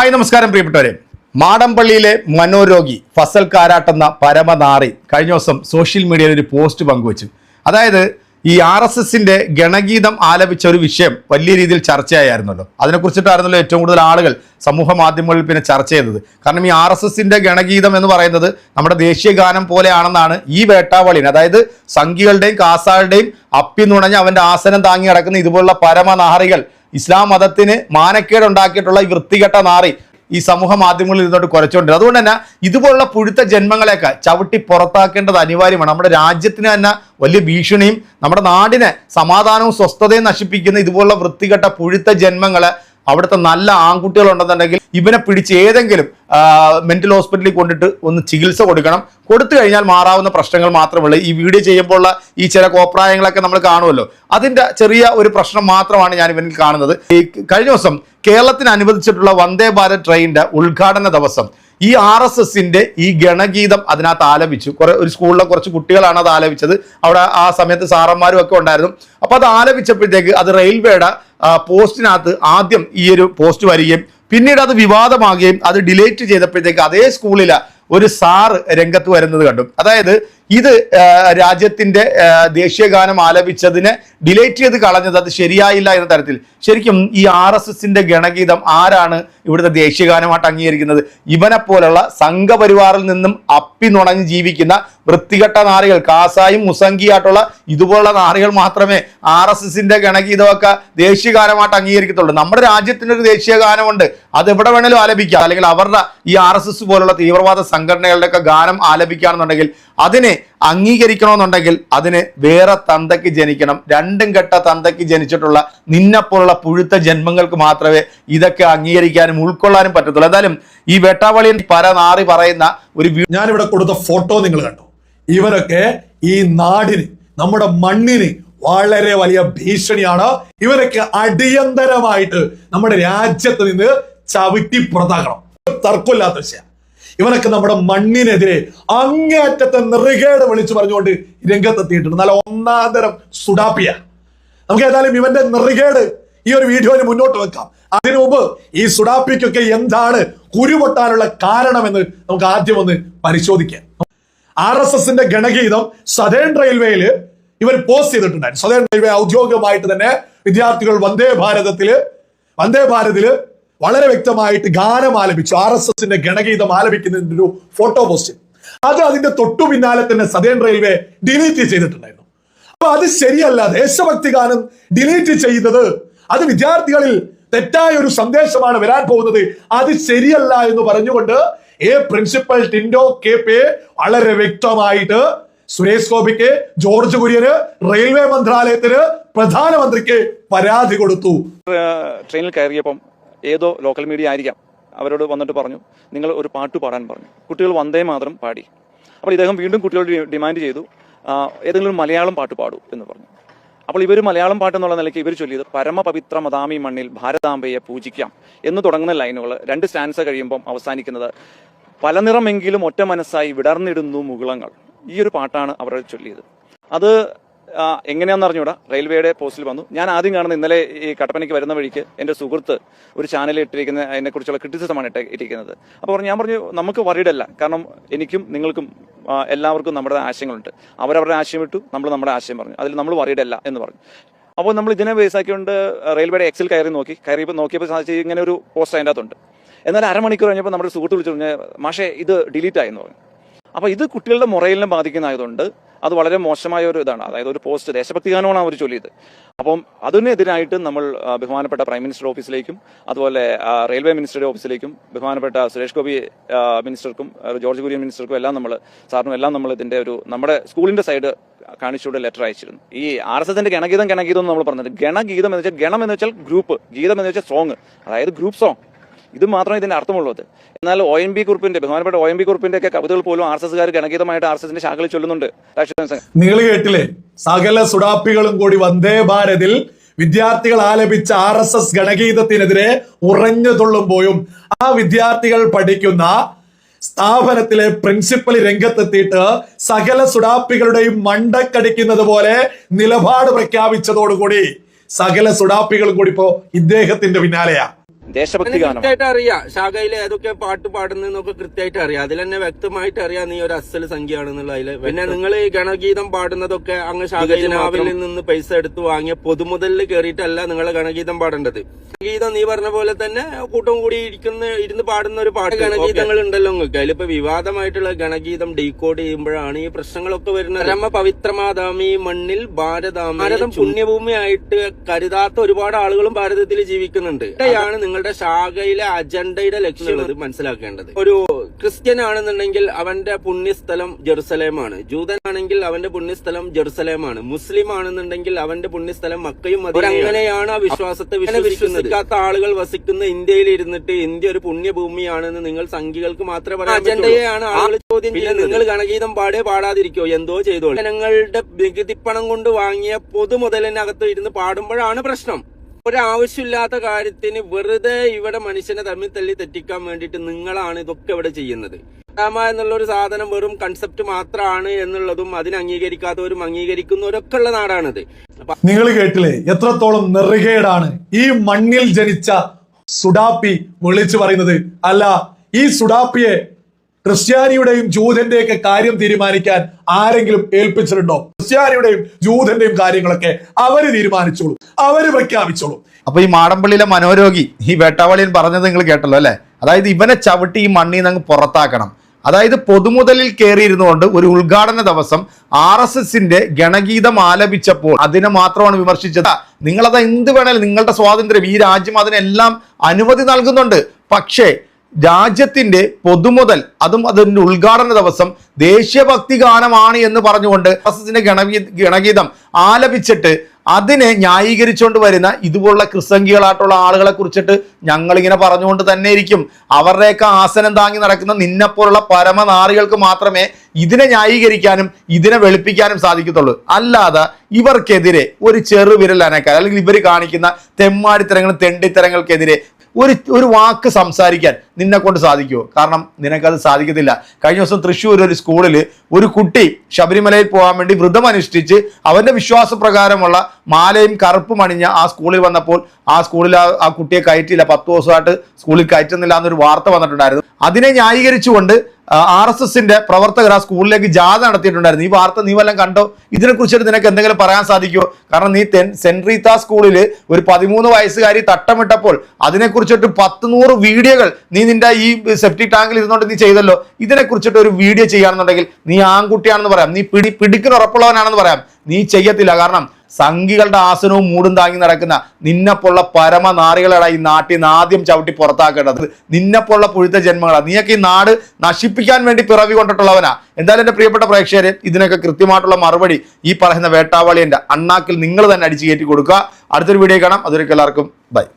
Hi നമസ്കാരം പ്രിയപ്പെട്ടവരെ. മാടമ്പള്ളിയിലെ മനോരോഗി ഫസൽ കാരാട്ടെന്ന പരമനാറി കഴിഞ്ഞ ദിവസം സോഷ്യൽ മീഡിയയിൽ ഒരു പോസ്റ്റ് പങ്കുവച്ചു. അതായത് ഈ ആർ എസ് എസിന്റെ ഗണഗീതം ആലപിച്ച ഒരു വിഷയം വലിയ രീതിയിൽ ചർച്ചയായിരുന്നല്ലോ അതിനെക്കുറിച്ചിട്ടായിരുന്നല്ലോ ഏറ്റവും കൂടുതൽ ആളുകൾ സമൂഹ മാധ്യമങ്ങളിൽ പിന്നെ ചർച്ച ചെയ്തത്. കാരണം ഈ ആർ എസ് എസിന്റെ ഗണഗീതം എന്ന് പറയുന്നത് നമ്മുടെ ദേശീയ ഗാനം പോലെയാണെന്നാണ് ഈ വേട്ടാവളിന് അതായത് സംഘികളുടെയും കാസാളുടെയും അപ്പി നുണഞ്ഞ് അവന്റെ ആസനം താങ്ങി കിടക്കുന്ന ഇതുപോലുള്ള പരമനാറികൾ ഇസ്ലാം മതത്തിന് മാനക്കേട് ഉണ്ടാക്കിയിട്ടുള്ള ഈ വൃത്തികെട്ട നാറി ഈ സമൂഹ മാധ്യമങ്ങളിൽ ഇരുന്നോട്ട് കുറച്ചുകൊണ്ട് അതുകൊണ്ട് തന്നെ ഇതുപോലുള്ള പുഴുത്ത ജന്മങ്ങളെയൊക്കെ ചവിട്ടി പുറത്താക്കേണ്ടത് അനിവാര്യമാണ്. നമ്മുടെ രാജ്യത്തിന് തന്നെ വലിയ ഭീഷണിയും നമ്മുടെ നാടിനെ സമാധാനവും സ്വസ്ഥതയും നശിപ്പിക്കുന്ന ഇതുപോലുള്ള വൃത്തികെട്ട പുഴുത്ത ജന്മങ്ങളെ അവിടുത്തെ നല്ല ആൺകുട്ടികളുണ്ടെന്നുണ്ടെങ്കിൽ ഇവനെ പിടിച്ച് ഏതെങ്കിലും മെന്റൽ ഹോസ്പിറ്റലിൽ കൊണ്ടിട്ട് ഒന്ന് ചികിത്സ കൊടുക്കണം. കൊടുത്തു കഴിഞ്ഞാൽ മാറാവുന്ന പ്രശ്നങ്ങൾ മാത്രമുള്ളൂ. ഈ വീഡിയോ ചെയ്യുമ്പോഴുള്ള ഈ ചില കോപ്രായങ്ങളൊക്കെ നമ്മൾ കാണുമല്ലോ. അതിന്റെ ചെറിയ ഒരു പ്രശ്നം മാത്രമാണ് ഞാൻ ഇവനിൽ കാണുന്നത്. ഈ കഴിഞ്ഞ ദിവസം കേരളത്തിന് അനുവദിച്ചിട്ടുള്ള വന്ദേ ഭാരത് ട്രെയിനിന്റെ ഉദ്ഘാടന ദിവസം. ഈ ആർ എസ് എസിന്റെ ഈ ഗണഗീതം അതിനകത്ത് ആലപിച്ചു. കുറെ ഒരു സ്കൂളിലെ കുറച്ച് കുട്ടികളാണ് അത് ആലപിച്ചത്. അവിടെ ആ സമയത്ത് സാറന്മാരും ഒക്കെ ഉണ്ടായിരുന്നു. അപ്പൊ അത് ആലപിച്ചപ്പോഴത്തേക്ക് അത് റെയിൽവേയുടെ പോസ്റ്റിനകത്ത് ആദ്യം ഈ ഒരു പോസ്റ്റ് വരികയും പിന്നീട് അത് വിവാദമാകുകയും അത് ഡിലേറ്റ് ചെയ്തപ്പോഴത്തേക്ക് അതേ സ്കൂളിലെ ഒരു സാർ രംഗത്ത് വരുന്നത് കണ്ടു. അതായത് ഇത് രാജ്യത്തിന്റെ ദേശീയ ഗാനം ആലപിച്ചതിനെ ഡിലേറ്റ് ചെയ്ത് കളഞ്ഞത് അത് ശരിയായില്ല എന്ന തരത്തിൽ. ശരിക്കും ഈ ആർ എസ് എസിന്റെ ഗണഗീതം ആരാണ് ഇവിടുത്തെ ദേശീയ ഗാനമായിട്ട് അംഗീകരിക്കുന്നത്? ഇവനെ പോലുള്ള സംഘപരിവാറിൽ നിന്നും അപ്പി നുണഞ്ഞ് ജീവിക്കുന്ന വൃത്തികെട്ട നാറികൾ കാസായും മുസംഗിയായിട്ടുള്ള ഇതുപോലുള്ള നാറികൾ മാത്രമേ ആർ എസ് എസിന്റെ ഗണഗീതമൊക്കെ ദേശീയ ഗാനമായിട്ട് അംഗീകരിക്കത്തുള്ളൂ. നമ്മുടെ രാജ്യത്തിനൊരു ദേശീയ ഗാനമുണ്ട് അത് എവിടെ വേണേലും ആലപിക്കാം. അല്ലെങ്കിൽ അവരുടെ ഈ ആർ എസ് എസ് പോലുള്ള തീവ്രവാദ സംഘടനകളുടെ ഒക്കെ ഗാനം ആലപിക്കുകയാണെന്നുണ്ടെങ്കിൽ അതിനെ അംഗീകരിക്കണമെന്നുണ്ടെങ്കിൽ അതിന് വേറെ തന്തയ്ക്ക് ജനിക്കണം. രണ്ടും ഘട്ട തന്തയ്ക്ക് ജനിച്ചിട്ടുള്ള നിന്നെപ്പോലുള്ള പുഴുത്ത ജന്മങ്ങൾക്ക് മാത്രമേ ഇതൊക്കെ അംഗീകരിക്കാനും ഉൾക്കൊള്ളാനും പറ്റത്തുള്ളൂ. എന്തായാലും ഈ വെട്ടാവളിയൻ പരനാറി പറയുന്ന ഒരു ഞാനിവിടെ കൊടുത്ത ഫോട്ടോ നിങ്ങൾ കണ്ടു? ഇവരൊക്കെ ഈ നാടിന് നമ്മുടെ മണ്ണിന് വളരെ വലിയ ഭീഷണിയാണ്. ഇവരൊക്കെ അടിയന്തരമായിട്ട് നമ്മുടെ രാജ്യത്ത് നിന്ന് ചവിട്ടി പുറത്താക്കണം. തർക്കമില്ലാത്ത വിഷയം. ഇവരൊക്കെ നമ്മുടെ മണ്ണിനെതിരെ അങ്ങേറ്റത്തെ നെറുകേട് വിളിച്ചു പറഞ്ഞുകൊണ്ട് രംഗത്തെത്തിയിട്ടുണ്ട്. നല്ല ഒന്നാന്തരം സുഡാപ്പിയ. നമുക്ക് ഏതായാലും ഇവന്റെ നെറുകേട് ഈ ഒരു വീഡിയോയിൽ മുന്നോട്ട് വെക്കാം. അതിനു മുമ്പ് ഈ സുഡാപ്പിക്കൊക്കെ എന്താണ് കുരുപൊട്ടാനുള്ള കാരണമെന്ന് നമുക്ക് ആദ്യം ഒന്ന് പരിശോധിക്കാം. ആർ എസ് എസിന്റെ ഗണഗീതം സദേൺ റെയിൽവേയിൽ ഇവർ പോസ്റ്റ് ചെയ്തിട്ടുണ്ടായിരുന്നു. സദേൺ റെയിൽവേ ഔദ്യോഗികമായിട്ട് തന്നെ വിദ്യാർത്ഥികൾ വന്ദേ ഭാരതത്തിൽ വന്ദേ ഭാരതിൽ വളരെ വ്യക്തമായിട്ട് ഗാനം ആലപിച്ചു. ആർ എസ് എസിന്റെ ഗണഗീതം ആലപിക്കുന്നതിന്റെ ഒരു ഫോട്ടോ പോസ്റ്റ്. അത് അതിന്റെ തൊട്ടു പിന്നാലെ തന്നെ സദേൺ റെയിൽവേ ഡിലീറ്റ് ചെയ്തിട്ടുണ്ടായിരുന്നു. അപ്പൊ അത് ശരിയല്ല ദേശഭക്തി ഗാനം ഡിലീറ്റ് ചെയ്തത് അത് വിദ്യാർത്ഥികളിൽ തെറ്റായ ഒരു സന്ദേശമാണ് വരാൻ പോകുന്നത്. അത് ശരിയല്ല എന്ന് പറഞ്ഞുകൊണ്ട് എ പ്രിൻസിപ്പൽ ടിൻഡോ കെ പെ വളരെ വ്യക്തമായിട്ട് സുരേഷ് ഗോപിക്ക് ജോർജ് കുര്യന് റെയിൽവേ മന്ത്രാലയത്തിന് പ്രധാനമന്ത്രിക്ക് പരാതി കൊടുത്തു. ട്രെയിനിൽ കയറിയപ്പം ഏതോ ലോക്കൽ മീഡിയ ആയിരിക്കാം. അവരോട് വന്നിട്ട് പറഞ്ഞു. നിങ്ങൾ ഒരു പാട്ട് പാടാൻ പറഞ്ഞു. കുട്ടികൾ വന്ദേ മാത്രം പാടി. അപ്പോൾ ഇദ്ദേഹം വീണ്ടും കുട്ടികളോട് ഡിമാൻഡ് ചെയ്തു ഏതെങ്കിലും മലയാളം പാട്ട് പാടൂ എന്ന് പറഞ്ഞു. അപ്പോൾ ഇവർ മലയാളം പാട്ട് എന്നുള്ള നിലയ്ക്ക് ഇവർ ചൊല്ലിയത് പരമപവിത്ര മദാമി മണ്ണിൽ ഭാരതാംബയെ പൂജിക്കാം എന്ന് തുടങ്ങുന്ന ലൈനുകൾ രണ്ട് സ്റ്റാൻസ് കഴിയുമ്പം അവസാനിക്കുന്നത് പല നിറമെങ്കിലും ഒറ്റ മനസ്സായി വിടർന്നിടുന്നു മുകുളങ്ങൾ. ഈ ഒരു പാട്ടാണ് അവർ ചൊല്ലിയത്. അത് എങ്ങനെയാണെന്ന് അറിഞ്ഞൂടാ. റെയിൽവേയുടെ പോസ്റ്റിൽ വന്നു. ഞാൻ ആദ്യം കാണുന്ന ഇന്നലെ ഈ കട്ടപ്പനയ്ക്ക് വരുന്ന വഴിക്ക് എന്റെ സുഹൃത്ത് ഒരു ചാനലിൽ ഇട്ടിരിക്കുന്ന അതിനെക്കുറിച്ചുള്ള ക്രിറ്റിസിസമാണ് ഇട്ട് ഇട്ടിരിക്കുന്നത്. അപ്പോൾ പറഞ്ഞു ഞാൻ പറഞ്ഞു നമുക്ക് വറീഡല്ല കാരണം എനിക്കും നിങ്ങൾക്കും എല്ലാവർക്കും നമ്മുടെ ആശയങ്ങളുണ്ട്. അവരവരുടെ ആശയം ഇട്ടു നമ്മൾ നമ്മുടെ ആശയം പറഞ്ഞു. അതിൽ നമ്മൾ വറീഡല്ല എന്ന് പറഞ്ഞു. അപ്പോൾ നമ്മൾ ഇതിനെ ബേസ് റെയിൽവേയുടെ എക്സിൽ കയറി നോക്കി. കയറിയപ്പോൾ നോക്കിയപ്പോൾ സാധിച്ചു ഇങ്ങനെ ഒരു പോസ്റ്റ് അതിന്റെ അകത്തുണ്ട്. എന്നാൽ അരമണിക്കൂർ കഴിഞ്ഞപ്പോൾ നമ്മുടെ സുഹൃത്ത് വിളിച്ചു പറഞ്ഞു മാഷേ ഇത് ഡിലീറ്റ് ആയെന്ന് പറഞ്ഞു. അപ്പോൾ ഇത് കുട്ടികളുടെ മൊറയിലിനെ ബാധിക്കുന്നതായതുകൊണ്ട് അത് വളരെ മോശമായ ഒരു ഇതാണ്. അതായത് ഒരു പോസ്റ്റ് ദേശഭക്തി ഗാനമാണ് അവർ ചൊല്ലിയത്. അപ്പം അതിനെതിരായിട്ട് നമ്മൾ ബഹുമാനപ്പെട്ട പ്രൈം മിനിസ്റ്റർ ഓഫീസിലേക്കും അതുപോലെ റെയിൽവേ മിനിസ്റ്ററുടെ ഓഫീസിലേക്കും ബഹുമാനപ്പെട്ട സുരേഷ് ഗോപി മിനിസ്റ്റർക്കും ജോർജ് കുര്യൻ മിനിസ്റ്റർക്കും എല്ലാം നമ്മൾ സാറിനും എല്ലാം നമ്മൾ ഇതിന്റെ ഒരു നമ്മുടെ സ്കൂളിന്റെ സൈഡ് കാണിച്ചുകൊണ്ട് ലെറ്റർ അയച്ചിരുന്നു. ഈ ആർ എസ് എസിന്റെ ഗണഗീതം ഗണഗീതം എന്ന് നമ്മൾ പറഞ്ഞത് ഗണഗീതം എന്ന് വെച്ചാൽ ഗണം എന്ന് വെച്ചാൽ ഗ്രൂപ്പ് ഗീതം എന്ന് വെച്ചാൽ സോങ് അതായത് ഗ്രൂപ്പ് സോങ് ഇത് മാത്രമേ ഇതിന്റെ അർത്ഥമുള്ളത് എന്നാൽ ഒ എൻ ബി കുറിപ്പിന്റെ ബഹുമാനപ്പെട്ട ഒ എൻ ബി കുറിപ്പിന്റെ ഒക്കെ കവിതകൾ പോലും ആർ എസ് എസ്കാർ ഗണഗീതമായിട്ട് ആർ എസ് എസിന്റെ ശാഖകളിൽ ചൊല്ലുന്നുണ്ട്. നിങ്ങൾ കേട്ടില്ലേ? സകല സുഡാപ്പികളും കൂടി വന്ദേ ഭാരതിൽ വിദ്യാർത്ഥികൾ ആലപിച്ച ആർ എസ് എസ് ഗണഗീതത്തിനെതിരെ ഉറഞ്ഞു തുള്ളുമ്പോഴും ആ വിദ്യാർത്ഥികൾ പഠിക്കുന്ന സ്ഥാപനത്തിലെ പ്രിൻസിപ്പൽ രംഗത്തെത്തിയിട്ട് സകല സുഡാപ്പികളുടെയും മണ്ടക്കടിക്കുന്നത് പോലെ നിലപാട് പ്രഖ്യാപിച്ചതോടുകൂടി സകല സുഡാപ്പികളും കൂടി ഇപ്പോ ഇദ്ദേഹത്തിന്റെ പിന്നാലെയാ. ദേശഭക്തി ഗാനം കൃത്യമായിട്ട് അറിയാം. ശാഖയിൽ ഏതൊക്കെ പാട്ട് പാടുന്നതെന്നൊക്കെ കൃത്യമായിട്ട് അറിയാം. അതിൽ തന്നെ വ്യക്തമായിട്ട് അറിയാം നീ ഒരു അസൽ സംഖ്യയാണെന്നുള്ള അതിൽ. പിന്നെ നിങ്ങൾ ഈ ഗണഗീതം പാടുന്നതൊക്കെ അങ്ങ് ശാഖയിൽ നിന്ന് പൈസ എടുത്ത് വാങ്ങിയ പൊതുമുതലിൽ കയറിയിട്ടല്ല നിങ്ങൾ ഗണഗീതം പാടേണ്ടത്. ഗീതം നീ പറഞ്ഞ പോലെ തന്നെ കൂട്ടം കൂടി ഇരിക്കുന്ന ഇരുന്ന് പാടുന്ന ഒരു പാട്ട് ഗണഗീതങ്ങൾ ഉണ്ടല്ലോ നിങ്ങൾക്ക്. അതിലിപ്പോ വിവാദമായിട്ടുള്ള ഗണഗീതം ഡീകോഡ് ചെയ്യുമ്പോഴാണ് ഈ പ്രശ്നങ്ങളൊക്കെ വരുന്നത്. രമ പവിത്രമാതാമി മണ്ണിൽ ഭാരതാമി ഭാരതം പുണ്യഭൂമിയായിട്ട് കരുതാത്ത ഒരുപാട് ആളുകളും ഭാരതത്തിൽ ജീവിക്കുന്നുണ്ട്. ഇവിടെയാണ് നിങ്ങളുടെ ശാഖയിലെ അജണ്ടയുടെ ലക്ഷ്യം എന്നുള്ളത് മനസ്സിലാക്കേണ്ടത്. ഒരു ക്രിസ്ത്യൻ ആണെന്നുണ്ടെങ്കിൽ അവന്റെ പുണ്യസ്ഥലം ജെറുസലേമാണ്. ജൂതനാണെങ്കിൽ അവന്റെ പുണ്യസ്ഥലം ജെറുസലേമാണ്. മുസ്ലിം ആണെന്നുണ്ടെങ്കിൽ അവന്റെ പുണ്യസ്ഥലം മക്കയും. അങ്ങനെയാണ് ആ വിശ്വാസത്തെ വിശ്വസിക്കാത്ത ആളുകൾ വസിക്കുന്ന ഇന്ത്യയിൽ ഇരുന്നിട്ട് ഇന്ത്യ ഒരു പുണ്യഭൂമിയാണെന്ന് നിങ്ങൾ സംഖ്യകൾക്ക് മാത്രമേ പറയാൻ അജണ്ടയാണ് ആളുകൾ ചോദ്യം ചെയ്യുന്നത്. നിങ്ങൾ ഗണഗീതം പാടേ പാടാതിരിക്കോ? എന്തോ ചെയ്തോളൂ. ജനങ്ങളുടെ നികുതിപ്പണം കൊണ്ട് വാങ്ങിയ പൊതുമുതലിനകത്ത് ഇരുന്ന് പാടുമ്പോഴാണ് പ്രശ്നം. ഒരാവശ്യമില്ലാത്ത കാര്യത്തിന് വെറുതെ ഇവിടെ മനുഷ്യനെ തമ്മിൽ തല്ലി തെറ്റിക്കാൻ വേണ്ടിയിട്ട് നിങ്ങളാണ് ഇതൊക്കെ ഇവിടെ ചെയ്യുന്നത്. ഡാമ എന്നുള്ള ഒരു സാധനം വെറും കൺസെപ്റ്റ് മാത്രമാണ് എന്നുള്ളതും അതിനെ അംഗീകരിക്കാത്തവരും അംഗീകരിക്കുന്നവരൊക്കെ ഉള്ള നാടാണിത് നിങ്ങൾ കേട്ടില്ലേ? എത്രത്തോളം നെറുകേടാണ് ഈ മണ്ണിൽ ജനിച്ച സുഡാപ്പി വിളിച്ചു പറയുന്നത്. അല്ല ഈ സുഡാപ്പിയെ ക്രിസ്ത്യാനിയുടെയും ജൂതന്റെയൊക്കെ കാര്യം തീരുമാനിക്കാൻ ആരെങ്കിലും ഏൽപ്പിച്ചിട്ടുണ്ടോ? ക്രിസ്ത്യാനിയുടെയും ജൂതന്റെയും കാര്യങ്ങളൊക്കെ അവർ തീരുമാനിച്ചോളൂ അവർ പ്രഖ്യാപിച്ചോളൂ. അപ്പൊ ഈ മാടമ്പള്ളിയിലെ മനോരോഗി ഈ വേട്ടാവളിയൻ പറഞ്ഞത് നിങ്ങൾ കേട്ടല്ലോ അല്ലെ? അതായത് ഇവനെ ചവിട്ടി ഈ മണ്ണിൽ നിന്ന് പുറത്താക്കണം. അതായത് പൊതുമുതലിൽ കയറിയിരുന്നുകൊണ്ട് ഒരു ഉദ്ഘാടന ദിവസം ആർ എസ് എസിന്റെ ഗണഗീതം ആലപിച്ചപ്പോൾ അതിനെ മാത്രമാണ് വിമർശിച്ചത്. നിങ്ങളത് എന്ത് വേണേലും നിങ്ങളുടെ സ്വാതന്ത്ര്യം ഈ രാജ്യം അതിനെല്ലാം അനുമതി നൽകുന്നുണ്ട്. പക്ഷേ രാജ്യത്തിന്റെ പൊതുമുതൽ അതും അതിന്റെ ഉദ്ഘാടന ദിവസം ദേശീയഭക്തി ഗാനമാണ് എന്ന് പറഞ്ഞുകൊണ്ട് എസിന്റെ ഗണഗീ ഗണഗീതം ആലപിച്ചിട്ട് അതിനെ ന്യായീകരിച്ചുകൊണ്ട് വരുന്ന ഇതുപോലുള്ള ക്രിസംഗികളായിട്ടുള്ള ആളുകളെ കുറിച്ചിട്ട് ഞങ്ങളിങ്ങനെ പറഞ്ഞുകൊണ്ട് തന്നെ ഇരിക്കും. അവരുടെയൊക്കെ ആസനം താങ്ങി നടക്കുന്ന നിന്നെപ്പോലുള്ള പരമനാറികൾക്ക് മാത്രമേ ഇതിനെ ന്യായീകരിക്കാനും ഇതിനെ വെളുപ്പിക്കാനും സാധിക്കത്തുള്ളൂ. അല്ലാതെ ഇവർക്കെതിരെ ഒരു ചെറുവിരൽ അനക്കാൻ അല്ലെങ്കിൽ ഇവർ കാണിക്കുന്ന തെമ്മാടിത്തരങ്ങളും തെണ്ടിത്തരങ്ങൾക്കെതിരെ ഒരു ഒരു വാക്ക് സംസാരിക്കാൻ നിന്നെ കൊണ്ട് സാധിക്കുമോ കാരണം നിനക്കത് സാധിക്കത്തില്ല. കഴിഞ്ഞ ദിവസം തൃശ്ശൂർ ഒരു സ്കൂളിൽ ഒരു കുട്ടി ശബരിമലയിൽ പോകാൻ വേണ്ടി വ്രതം അനുഷ്ഠിച്ച് അവന്റെ വിശ്വാസപ്രകാരമുള്ള മാലയും കറുപ്പും അണിഞ്ഞ ആ സ്കൂളിൽ വന്നപ്പോൾ ആ സ്കൂളിൽ ആ- കുട്ടിയെ കയറ്റിയില്ല. പത്ത് ദിവസമായിട്ട് സ്കൂളിൽ കയറ്റുന്നില്ല എന്നൊരു വാർത്ത വന്നിട്ടുണ്ടായിരുന്നു. അതിനെ ന്യായീകരിച്ചുകൊണ്ട് ആർ എസ് എസിന്റെ പ്രവർത്തകർ ആ സ്കൂളിലേക്ക് ജാഥ നടത്തിയിട്ടുണ്ടായിരുന്നു. ഈ വാർത്ത നീ വല്ലതും കണ്ടോ? ഇതിനെ കുറിച്ചിട്ട് നിനക്ക് എന്തെങ്കിലും പറയാൻ സാധിക്കുമോ കാരണം നീ സെന്റ് റീത്ത സ്കൂളിൽ ഒരു പതിമൂന്ന് വയസ്സുകാരി തട്ടമിട്ടപ്പോൾ അതിനെക്കുറിച്ചിട്ട് പത്ത് നൂറ് വീഡിയോകൾ നീ നിന്റെ ഈ സെഫ്റ്റി ടാങ്കിൽ ഇരുന്നുകൊണ്ട് നീ ചെയ്തല്ലോ. ഇതിനെ കുറിച്ചിട്ട് ഒരു വീഡിയോ ചെയ്യുകയാണെന്നുണ്ടെങ്കിൽ നീ ആൺകുട്ടിയാണെന്ന് പറയാം. നീ പിടി പിടിക്കുന്ന ഉറപ്പുള്ളവനാണെന്ന് പറയാം. നീ ചെയ്യത്തില്ല. കാരണം സംഘികളുടെ ആസനവും മൂടും താങ്ങി നടക്കുന്ന നിന്നെപ്പോലുള്ള പരമനാറികളാണ് ഈ നാട്ടിൽ നിന്ന് ആദ്യം ചവിട്ടി പുറത്താക്കേണ്ടത്. നിന്നെപ്പോലുള്ള പുഴുത്ത ജന്മങ്ങളാണ് നീയൊക്കെ ഈ നാട് നശിപ്പിക്കാൻ വേണ്ടി പിറവി കൊണ്ടിട്ടുള്ളവനാ. എന്തായാലും എന്റെ പ്രിയപ്പെട്ട പ്രേക്ഷകരെ ഇതിനൊക്കെ കൃത്യമായിട്ടുള്ള മറുപടി ഈ പറയുന്ന വേട്ടാവാളിയന്റെ അണ്ണാക്കിൽ നിങ്ങൾ തന്നെ അടിച്ചു കയറ്റി കൊടുക്കുക. അടുത്തൊരു വീഡിയോ കാണാം. അതൊരിക്കൽ എല്ലാവർക്കും ബൈ.